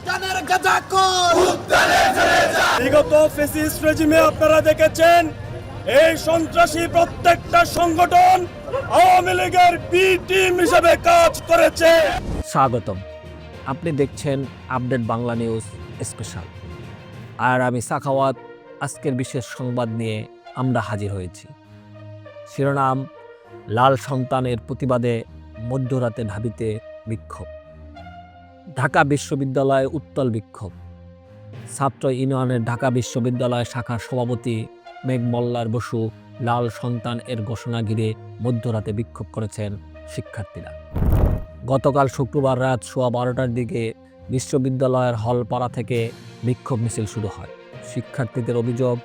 উদ্যানের গাজাখোর বিগত ফেসিস্ট রেজিমে আপনারা দেখেছেন এই সন্ত্রাসী প্রত্যেকটা সংগঠন আওয়ামী লীগের বি টিম হিসেবে কাজ করেছে। স্বাগতম। আপনি দেখছেন আপডেট বাংলা নিউজ স্পেশাল। আর আমি সাখাওয়াত আজকের বিশেষ সংবাদ নিয়ে আমরা হাজির হয়েছি। শিরোনাম লাল সন্তানের প্রতিবাদে মধ্যরাতে ঢাবিতে বিক্ষোভ। ঢাকা বিশ্ববিদ্যালয়ে উত্তল বিক্ষোভ। ছাত্র ইউনিয়নের ঢাকা বিশ্ববিদ্যালয় শাখার সভাপতি মেঘ মল্লার বসু লাল সন্তান এর ঘোষণা ঘিরে মধ্যরাতে বিক্ষোভ করেছেন শিক্ষার্থীরা। গতকাল শুক্রবার রাত সোয়া বারোটার দিকে বিশ্ববিদ্যালয়ের হলপাড়া থেকে বিক্ষোভ মিছিল শুরু হয়। শিক্ষার্থীদের অভিযোগ,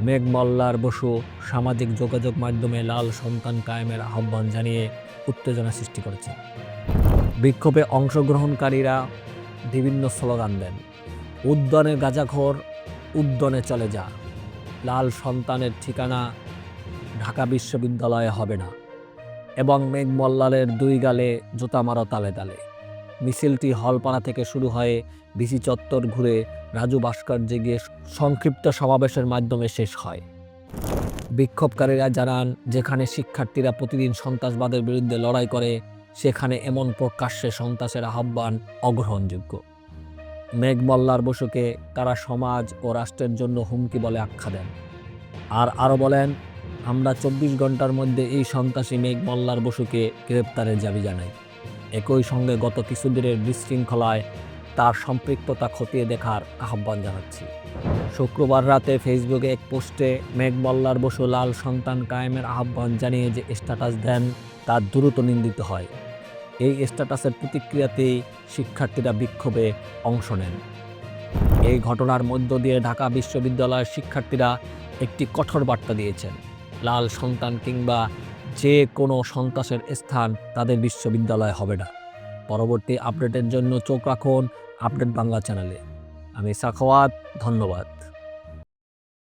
মেঘ মল্লার বসু সামাজিক যোগাযোগ মাধ্যমে লাল সন্তান কায়েমের আহ্বান জানিয়ে উত্তেজনা সৃষ্টি করেছে বিক্ষোভে অংশগ্রহণকারীরা বিভিন্ন স্লোগান দেন। উদ্যানে গাজাখোর, উদ্যানে চলে যা। লাল সন্তানের ঠিকানা ঢাকা বিশ্ববিদ্যালয়ে হবে না। এবং মেঘমল্লালের দুই গালে জুতা মারো তালে তালে। মিছিলটি হলপাড়া থেকে শুরু হয়ে বিসি চত্বর ঘুরে রাজু ভাস্কর্যে গিয়ে সংক্ষিপ্ত সমাবেশের মাধ্যমে শেষ হয়। বিক্ষোভকারীরা জানান, যেখানে শিক্ষার্থীরা প্রতিদিন সন্ত্রাসবাদের বিরুদ্ধে লড়াই করে সেখানে এমন প্রকাশ্যে সন্ত্রাসের আহ্বান অগ্রহণযোগ্য। মেঘমল্লার বসুকে তারা সমাজ ও রাষ্ট্রের জন্য হুমকি বলে আখ্যা দেন। আর আরও বলেন, আমরা চব্বিশ ঘণ্টার মধ্যে এই সন্ত্রাসী মেঘমল্লার বসুকে গ্রেপ্তারের জাবি জানাই। একই সঙ্গে গত কিছুদিনের বিশৃঙ্খলায় তার সম্পৃক্ততা খতিয়ে দেখার আহ্বান জানাচ্ছি। শুক্রবার রাতে ফেসবুকে এক পোস্টে মেঘবল্লার বসু লাল সন্তান কায়েমের আহ্বান জানিয়ে যে স্ট্যাটাস দেন, তা দ্রুত নিন্দিত হয়। এই স্ট্যাটাসের প্রতিক্রিয়াতেই শিক্ষার্থীরা বিক্ষোভে অংশ নেন। এই ঘটনার মধ্য দিয়ে ঢাকা বিশ্ববিদ্যালয়ের শিক্ষার্থীরা একটি কঠোর বার্তা দিয়েছেন। লাল সন্তান কিংবা যে কোনো সন্ত্রাসের স্থান তাদের বিশ্ববিদ্যালয় হবে না। পরবর্তী আপডেটের জন্য চোখ রাখুন আপডেট বাংলা চ্যানেলে। আমি সাখাওয়াত ধন্যবাদ।